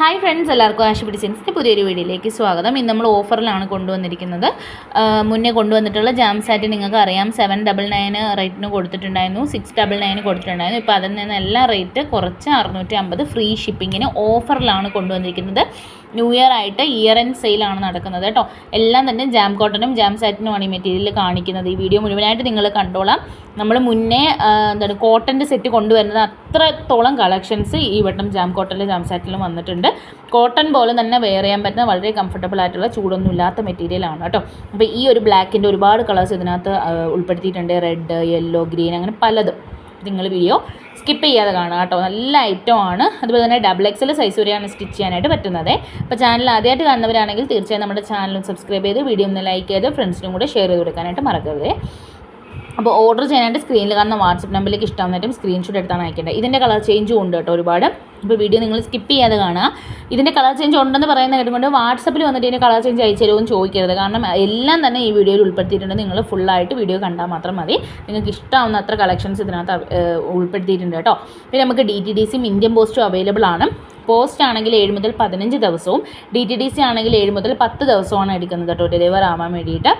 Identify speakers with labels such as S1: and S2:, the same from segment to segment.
S1: Hi friends എല്ലാവർക്കും ആശുപത്രി പിടിച്ചിൻസിന്റെ പുതിയൊരു വീഡിയോയിലേക്ക് സ്വാഗതം. ഇന്ന് നമ്മൾ ഓഫറിലാണ് കൊണ്ടുവന്നിരിക്കുന്നത്. മുന്നേ കൊണ്ടുവന്നിട്ടുള്ള ജാം സാറ്റ് നിങ്ങൾക്ക് അറിയാം സെവൻ ഡബിൾ നയന് റേറ്റിന് കൊടുത്തിട്ടുണ്ടായിരുന്നു. സിക്സ് ഡബിൾ നയന് കൊടുത്തിട്ടുണ്ടായിരുന്നു. ഇപ്പോൾ അതിൽ നിന്ന് എല്ലാ റേറ്റ് കുറച്ച് അറുന്നൂറ്റി അമ്പത് ഫ്രീ ഷിപ്പിങ്ങിന് ഓഫറിലാണ് കൊണ്ടുവന്നിരിക്കുന്നത്. ന്യൂ ഇയർ ആയിട്ട് ഇയർ എൻഡ് സെയിലാണ് നടക്കുന്നത് കേട്ടോ. എല്ലാം തന്നെ ജാം കോട്ടനും ജാം സാറ്റിനുമാണ് ഈ മെറ്റീരിയൽ കാണിക്കുന്നത്. ഈ വീഡിയോ മുഴുവനായിട്ട് നിങ്ങൾ കണ്ടോളാം. നമ്മൾ മുന്നേ എന്താണ് കോട്ടന്റെ സെറ്റ് കൊണ്ടുവരുന്നത് അത്രത്തോളം കളക്ഷൻസ് ഈ വട്ടം ജാം കോട്ടനിലും ജാം സാറ്റിലും വന്നിട്ടുണ്ട്. കോട്ടൺ പോലെ തന്നെ വെയർ ചെയ്യാൻ പറ്റുന്ന വളരെ കംഫർട്ടബിൾ ആയിട്ടുള്ള ചൂടൊന്നും ഇല്ലാത്ത മെറ്റീരിയലാണ് കേട്ടോ. അപ്പോൾ ഈ ഒരു ബ്ലാക്കിന്റെ ഒരുപാട് കളേഴ്സ് ഇതിനകത്ത് ഉൾപ്പെടുത്തിയിട്ടുണ്ട്. റെഡ് യെല്ലോ ഗ്രീൻ അങ്ങനെ പലതും. നിങ്ങൾ വീഡിയോ സ്കിപ്പ് ചെയ്യാതെ കാണുക കേട്ടോ. നല്ല ഐറ്റം ആണ്. അതുപോലെ തന്നെ ഡബിൾ എക്സൽ സൈസ് വരെയാണ് സ്റ്റിച്ച് ചെയ്യാനായിട്ട് പറ്റുന്നത്. അപ്പോൾ ചാനൽ ആദ്യമായിട്ട് കാണുന്നവരാണെങ്കിൽ തീർച്ചയായും നമ്മുടെ ചാനലും സബ്സ്ക്രൈബ് ചെയ്ത് വീഡിയോ ഒന്ന് ലൈക്ക് ചെയ്ത് ഫ്രണ്ട്സിനും കൂടെ ഷെയർ ചെയ്ത് കൊടുക്കാനായിട്ട് മറക്കരുത്. അപ്പോൾ ഓർഡർ ചെയ്യാനായിട്ട് സ്ക്രീനിൽ കാണുന്ന വാട്സപ്പ് നമ്പറിലേക്ക് ഇഷ്ടമാകുന്നതായിട്ടും സ്ക്രീൻഷോട്ട് എടുത്താണ് അയക്കേണ്ടത്. ഇതിന്റെ കളർ ചേഞ്ചും ഉണ്ട് കേട്ടോ ഒരുപാട്. ഇപ്പോൾ വീഡിയോ നിങ്ങൾ സ്കിപ്പ് ചെയ്യാതെ കാണുക. ഇതിന്റെ കളർ ചേഞ്ച് ഉണ്ടെന്ന് പറയുന്ന കേട്ടുകൊണ്ട് വാട്സപ്പിൽ വന്നിട്ട് ഇതിന്റെ കളർ ചേഞ്ച് അയച്ചു തരുമെന്ന് ചോദിക്കരുത്. കാരണം എല്ലാം തന്നെ ഈ വീഡിയോയിൽ ഉൾപ്പെടുത്തിയിട്ടുണ്ട്. നിങ്ങൾ ഫുള്ളായിട്ട് വീഡിയോ കണ്ടാൽ മാത്രം മതി. നിങ്ങൾക്ക് ഇഷ്ടമാവുന്ന അത്ര കളക്ഷൻസ് ഇതിനകത്ത് ഉൾപ്പെടുത്തിയിട്ടുണ്ട് കേട്ടോ. പിന്നെ നമുക്ക് ഡി ടി ഡി സിയും ഇന്ത്യൻ പോസ്റ്റും അവൈലബിൾ ആണ്. പോസ്റ്റ് ആണെങ്കിൽ ഏഴ് മുതൽ പതിനഞ്ച് ദിവസവും ഡി ടി ഡി സി ആണെങ്കിൽ ഏഴ് മുതൽ പത്ത് ദിവസമാണ് എടുക്കുന്നത് കേട്ടോ ഡെലിവർ ആവാൻ വേണ്ടിയിട്ട്.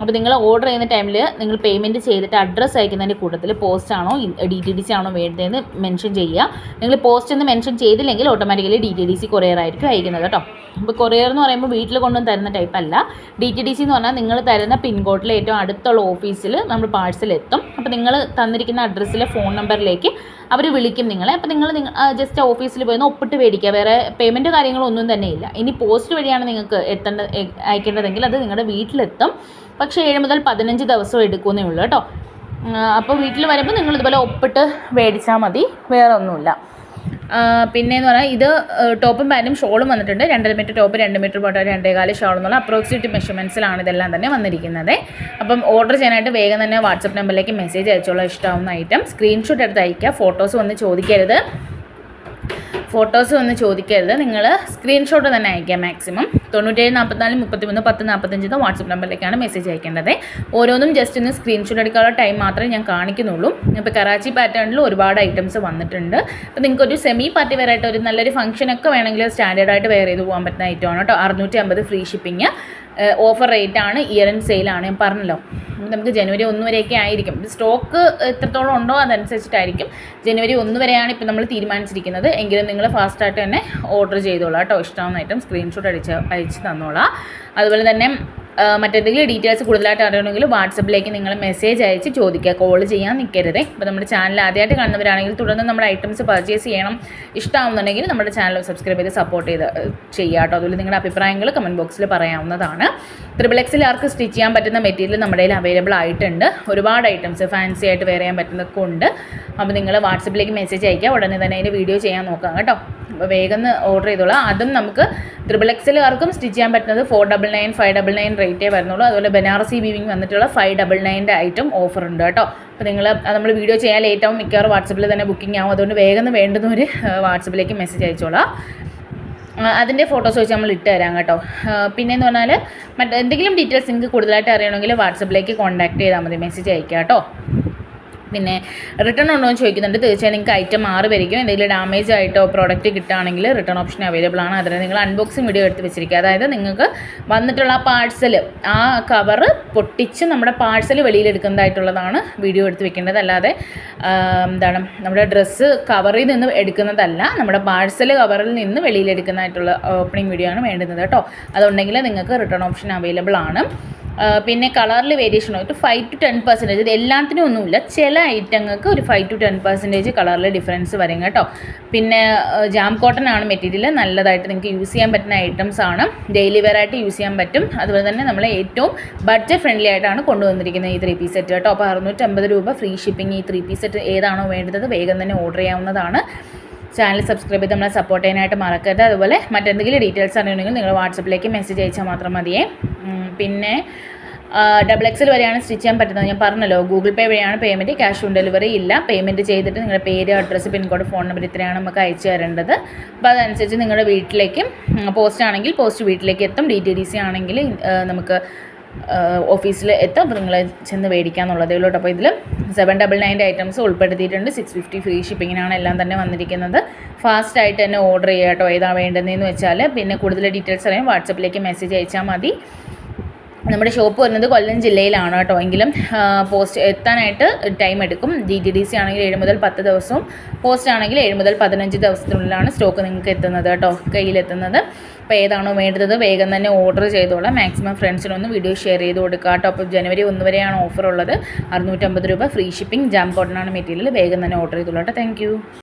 S1: അപ്പോൾ നിങ്ങൾ ഓർഡർ ചെയ്യുന്ന ടൈമിൽ നിങ്ങൾ പേയ്മെന്റ് ചെയ്തിട്ട് അഡ്രസ്സ് അയക്കുന്നതിന്റെ കൂട്ടത്തിൽ പോസ്റ്റ് ആണോ ഡി ടി ഡി സി ആണോ വേണ്ടതെന്ന് മെൻഷൻ ചെയ്യുക. നിങ്ങൾ പോസ്റ്റ് എന്ന് മെൻഷൻ ചെയ്തില്ലെങ്കിൽ automatically D T D C courier ആയിരിക്കും അയക്കുന്നത് കേട്ടോ. അപ്പോൾ കൊറിയർ എന്ന് പറയുമ്പോൾ വീട്ടിൽ കൊണ്ടുവന്ന് തരുന്ന ടൈപ്പ് അല്ല. ഡി ടി ഡി സി എന്ന് പറഞ്ഞാൽ നിങ്ങൾ തരുന്ന പിൻകോഡിലെ ഏറ്റവും അടുത്തുള്ള ഓഫീസിൽ നമ്മൾ പാഴ്സൽ എത്തും. അപ്പോൾ നിങ്ങൾ തന്നിരിക്കുന്ന അഡ്രസ്സിലെ ഫോൺ നമ്പറിലേക്ക് അവർ വിളിക്കും നിങ്ങളെ. അപ്പോൾ നിങ്ങൾ ജസ്റ്റ് ഓഫീസിൽ പോയി ഒപ്പിട്ട് ഒപ്പിട്ട് മേടിക്കുക വേറെ പേയ്മെന്റ് കാര്യങ്ങളൊന്നും തന്നെ ഇല്ല. ഇനി പോസ്റ്റ് വഴിയാണ് നിങ്ങൾക്ക് എത്തേണ്ട അയക്കേണ്ടതെങ്കിൽ അത് നിങ്ങളുടെ വീട്ടിലെത്തും. പക്ഷേ ഏഴ് മുതൽ പതിനഞ്ച് ദിവസം എടുക്കുമെന്നേ ഉള്ളൂ കേട്ടോ. അപ്പോൾ വീട്ടിൽ വരുമ്പോൾ നിങ്ങൾ ഇതുപോലെ ഒപ്പിട്ട് മേടിച്ചാൽ മതി. വേറെ ഒന്നുമില്ല. പിന്നെയെന്ന് പറഞ്ഞാൽ ഇത് ടോപ്പും പാന്റും ഷോളും വന്നിട്ടുണ്ട്. രണ്ടര മീറ്റർ ടോപ്പ് രണ്ട് മീറ്റർ പോട്ടെ രണ്ടേകാൽ ഷോൾ എന്നുള്ള അപ്രോക്സിമേറ്റ് മെഷർമെന്റ്സിലാണ് ഇതെല്ലാം തന്നെ വന്നിരിക്കുന്നത്. അപ്പം ഓർഡർ ചെയ്യാനായിട്ട് വേഗം തന്നെ വാട്സപ്പ് നമ്പറിലേക്ക് മെസ്സേജ് അയച്ചോളാം. ഇഷ്ടമാവുന്ന ഐറ്റം സ്ക്രീൻഷോട്ട് എടുത്ത് അയക്കുക ഫോട്ടോസ് വന്ന് ചോദിക്കരുത്. ഫോട്ടോസ് ഒന്ന് ചോദിക്കരുത്. നിങ്ങൾ സ്ക്രീൻഷോട്ട് തന്നെ അയക്കാം മാക്സിമം തൊണ്ണൂറ്റേഴ് നാൽപ്പത്തിനാല് മുപ്പത്തിമൂന്ന് പത്ത് നാൽപ്പത്തഞ്ച് വാട്സപ്പ് നമ്പറിലേക്കാണ് മെസ്സേജ് അയക്കേണ്ടത്. ഓരോന്നും ജസ്റ്റ് ഒന്ന് സ്ക്രീൻഷോട്ട് എടുക്കാനുള്ള ടൈം മാത്രമേ ഞാൻ കാണിക്കുന്നുള്ളൂ. ഇപ്പോൾ കറാച്ചി പാറ്റേണിൽ ഒരുപാട് ഐറ്റംസ് വന്നിട്ടുണ്ട്. അപ്പോൾ നിങ്ങൾക്കൊരു സെമി പാർട്ടി വെയർ ആയിട്ട് ഒരു നല്ലൊരു ഫംഗ്ഷനൊക്കെ വേണമെങ്കിൽ സ്റ്റാൻഡേർഡായിട്ട് വെയർ ചെയ്ത് പോകാൻ പറ്റുന്ന ഐറ്റമാണ് കേട്ടോ. അറുന്നൂറ്റി അമ്പത് ഫ്രീ ഷിപ്പിംഗ് ഓഫർ റേറ്റ് ആണ് ഇയർ ആൻഡ് സെയിലാണ് ഞാൻ പറഞ്ഞല്ലോ. നമുക്ക് ജനുവരി ഒന്ന് വരെയൊക്കെ ആയിരിക്കും. സ്റ്റോക്ക് എത്രത്തോളം ഉണ്ടോ അതനുസരിച്ചിട്ടായിരിക്കും. ജനുവരി ഒന്ന് വരെയാണ് ഇപ്പോൾ നമ്മൾ തീരുമാനിച്ചിരിക്കുന്നത്. എങ്കിലും നിങ്ങൾ ഫാസ്റ്റായിട്ട് തന്നെ ഓർഡർ ചെയ്തോളാം കേട്ടോ. ഇഷ്ടമാവുന്ന ഐറ്റം സ്ക്രീൻഷോട്ട് അടിച്ച് അയച്ച് തന്നോളാം. അതുപോലെ തന്നെ മറ്റെന്തെങ്കിലും ഡീറ്റെയിൽസ് കൂടുതലായിട്ട് അറിയണമെങ്കിൽ വാട്സപ്പിലേക്ക് നിങ്ങൾ മെസ്സേജ് അയച്ച് ചോദിക്കുക. കോൾ ചെയ്യാൻ നിൽക്കരുത്. അപ്പോൾ നമ്മുടെ ചാനൽ ആദ്യമായിട്ട് കാണുന്നവരാണെങ്കിൽ തുടർന്ന് നമ്മുടെ ഐറ്റംസ് പർച്ചേസ് ചെയ്യണം ഇഷ്ടമാവുന്നുണ്ടെങ്കിൽ നമ്മുടെ ചാനൽ സബ്സ്ക്രൈബ് ചെയ്ത് സപ്പോർട്ട് ചെയ്ത് ചെയ്യുക കേട്ടോ. അതുപോലെ നിങ്ങളുടെ അഭിപ്രായങ്ങൾ കമന്റ് ബോക്സിൽ പറയാവുന്നതാണ്. ത്രിബിൾ എക്സിൽ ആർക്ക് സ്റ്റിച്ച് ചെയ്യാൻ പറ്റുന്ന മെറ്റീരിയൽ നമ്മുടെ കയ്യിൽ അവൈലബിൾ ആയിട്ടുണ്ട്. ഒരുപാട് ഐറ്റംസ് ഫാൻസി ആയിട്ട് വെയർ ചെയ്യാൻ പറ്റുന്നതൊക്കെ ഉണ്ട്. അപ്പോൾ നിങ്ങൾ വാട്സപ്പിലേക്ക് മെസ്സേജ് അയക്കുക ഉടനെ തന്നെ അതിന്റെ വീഡിയോ ചെയ്യാൻ നോക്കാം കേട്ടോ. അപ്പോൾ വേഗം ഓർഡർ ചെയ്തോളാം. അതും നമുക്ക് ത്രിബിൾ ആർക്കും സ്റ്റിച്ച് ചെയ്യാൻ പറ്റുന്നത് four double nine five double nine റേറ്റേ വരുന്നുള്ളൂ. അതുപോലെ ബനാറസി വീവിങ് വന്നിട്ടുള്ള ഫൈവ് ഡബിൾ നയന്റെ ഐറ്റം ഓഫർ ഉണ്ട് കേട്ടോ. അപ്പോൾ നിങ്ങൾ നമ്മൾ വീഡിയോ ചെയ്യാൻ ലേറ്റ് ആവും. മിക്കവാറും വാട്സപ്പിൽ തന്നെ ബുക്കിംഗ് ആവും. അതുകൊണ്ട് വേഗം വേണ്ടുന്നവർ വാട്സപ്പിലേക്ക് മെസ്സേജ് അയച്ചോളാം. അതിന്റെ ഫോട്ടോസ് വെച്ച് നമ്മൾ ഇട്ട് തരാം കേട്ടോ. പിന്നെയെന്ന് പറഞ്ഞാൽ മറ്റെന്തെങ്കിലും ഡീറ്റെയിൽസ് നിങ്ങൾക്ക് കൂടുതലായിട്ട് അറിയണമെങ്കിൽ വാട്സപ്പിലേക്ക് കോൺടാക്ട് ചെയ്താൽ മതി. മെസ്സേജ് അയക്കാം കേട്ടോ. പിന്നെ റിട്ടേൺ ഉണ്ടോ എന്ന് ചോദിക്കുന്നുണ്ട്. തീർച്ചയായും നിങ്ങൾക്ക് ഐറ്റം മാറി വരികയും എന്തെങ്കിലും ഡാമേജ് ആയിട്ടോ പ്രോഡക്റ്റ് കിട്ടുകയാണെങ്കിൽ റിട്ടേൺ ഓപ്ഷൻ അവൈലബിൾ ആണ്. അതിന് നിങ്ങൾ അൺബോക്സിങ് വീഡിയോ എടുത്ത് വെച്ചിരിക്കുക. അതായത് നിങ്ങൾക്ക് വന്നിട്ടുള്ള ആ പാഴ്സൽ ആ കവർ പൊട്ടിച്ച് നമ്മുടെ പാഴ്സൽ വെളിയിലെടുക്കുന്നതായിട്ടുള്ളതാണ് വീഡിയോ എടുത്ത് വെക്കേണ്ടത്. അല്ലാതെ എന്താണ് നമ്മുടെ ഡ്രസ്സ് കവറിൽ നിന്ന് എടുക്കുന്നതല്ല. നമ്മുടെ പാഴ്സൽ കവറിൽ നിന്ന് വെളിയിലെടുക്കുന്നതായിട്ടുള്ള ഓപ്പണിംഗ് വീഡിയോ ആണ് വേണ്ടുന്നത് കേട്ടോ. അതുണ്ടെങ്കിൽ നിങ്ങൾക്ക് റിട്ടേൺ ഓപ്ഷൻ അവൈലബിൾ ആണ്. പിന്നെ കളറിൽ വേരിയേഷൻ ഒരു ഫൈവ് ടു ടെൻ പെർസെന്റേജ് ഇത് എല്ലാത്തിനും ഒന്നുമില്ല. ചില ഐറ്റങ്ങൾക്ക് ഒരു ഫൈവ് ടു ടെൻ പെർസെന്റേജ് കളറിൽ ഡിഫറൻസ് വരും കേട്ടോ. പിന്നെ ജാം കോട്ടൺ ആണ് മെറ്റീരിയൽ നല്ലതായിട്ട് നിങ്ങൾക്ക് യൂസ് ചെയ്യാൻ പറ്റുന്ന ഐറ്റംസ് ആണ്. ഡെയിലി വെയർ ആയിട്ട് യൂസ് ചെയ്യാൻ പറ്റും. അതുപോലെ തന്നെ നമ്മൾ ഏറ്റവും ബഡ്ജറ്റ് ഫ്രണ്ട്ലി ആയിട്ടാണ് കൊണ്ടുവന്നിരിക്കുന്നത് ഈ ത്രീ പീസ് സെറ്റ് കേട്ടോ. അപ്പോൾ അറുന്നൂറ്റമ്പത് രൂപ ഫ്രീ ഷിപ്പിംഗ് ഈ ത്രീ പീസ് സെറ്റ് ഏതാണോ വേണ്ടത് വേഗം തന്നെ ഓർഡർ ചെയ്യാവുന്നതാണ്. ചാനൽ സബ്സ്ക്രൈബ് ചെയ്ത് നമ്മളെ സപ്പോർട്ട് ചെയ്യാനായിട്ട് മറക്കരുത്. അതുപോലെ മറ്റെന്തെങ്കിലും ഡീറ്റെയിൽസ് അറിയണമെങ്കിൽ നിങ്ങൾ വാട്സപ്പിലേക്ക് മെസ്സേജ് അയച്ചാൽ മാത്രം മതിയേ. പിന്നെ ഡബിൾ എക്സൽ വരെയാണ് സ്റ്റിച്ച് ചെയ്യാൻ പറ്റുന്നത്. ഞാൻ പറഞ്ഞല്ലോ ഗൂഗിൾ പേ വഴിയാണ് പേയ്മെന്റ് ക്യാഷ് ഓൺ ഡെലിവറി ഇല്ല. പേയ്മെന്റ് ചെയ്തിട്ട് നിങ്ങളുടെ പേര് അഡ്രസ്സ് പിൻകോഡ് ഫോൺ നമ്പർ ഇത്രയാണ് നമുക്ക് അയച്ചു തരേണ്ടത്. അപ്പോൾ അതനുസരിച്ച് നിങ്ങളുടെ വീട്ടിലേക്കും പോസ്റ്റ് ആണെങ്കിൽ പോസ്റ്റ് വീട്ടിലേക്ക് എത്തും. ഡി ആണെങ്കിൽ നമുക്ക് ഓഫീസിൽ എത്തും. അപ്പോൾ നിങ്ങൾ ചെന്ന് മേടിക്കാമെന്നുള്ളതേ ഉള്ളൂ അപ്പോൾ ഇതിൽ സെവൻ ഡബിൾ നയന്റെ ഐറ്റംസ് ഉൾപ്പെടുത്തിയിട്ടുണ്ട്. സിക്സ് ഫിഫ്റ്റി ഫ്രീ ഷിപ്പിങ്ങിനാണ് എല്ലാം തന്നെ വന്നിരിക്കുന്നത്. ഫാസ്റ്റ് ആയിട്ട് തന്നെ ഓർഡർ ചെയ്യുക കേട്ടോ. ഏതാണ് വേണ്ടതെന്ന് വെച്ചാൽ പിന്നെ കൂടുതൽ ഡീറ്റെയിൽസ് അറിയാൻ വാട്സപ്പിലേക്ക് മെസ്സേജ് അയച്ചാൽ മതി. നമ്മുടെ ഷോപ്പ് വരുന്നത് കൊല്ലം ജില്ലയിലാണ് കേട്ടോ. എങ്കിലും പോസ്റ്റ് എത്താനായിട്ട് ടൈം എടുക്കും. ഡി ടി ഡി സി ആണെങ്കിൽ ഏഴ് മുതൽ പത്ത് ദിവസവും പോസ്റ്റ് ആണെങ്കിൽ ഏഴ് മുതൽ പതിനഞ്ച് ദിവസത്തിനുള്ളിലാണ് സ്റ്റോക്ക് നിങ്ങൾക്ക് എത്തുന്നത് കേട്ടോ. കയ്യിലെത്തുന്നത്. അപ്പോൾ ഏതാണോ വേണ്ടത് വേഗം തന്നെ ഓർഡർ ചെയ്തോളാം. മാക്സിമം ഫ്രണ്ട്സിനൊന്ന് വീഡിയോ ഷെയർ ചെയ്ത് കൊടുക്കുക കേട്ടോ അപ്പോൾ ജനുവരി ഒന്ന് വരെയാണ് ഓഫർ ഉള്ളത്. അറുന്നൂറ്റമ്പത് രൂപ ഫ്രീ ഷിപ്പിംഗ് ജാം കോട്ടനാണ് മെറ്റീരിയൽ വേഗം തന്നെ ഓർഡർ ചെയ്തോളാം കേട്ടോ. താങ്ക്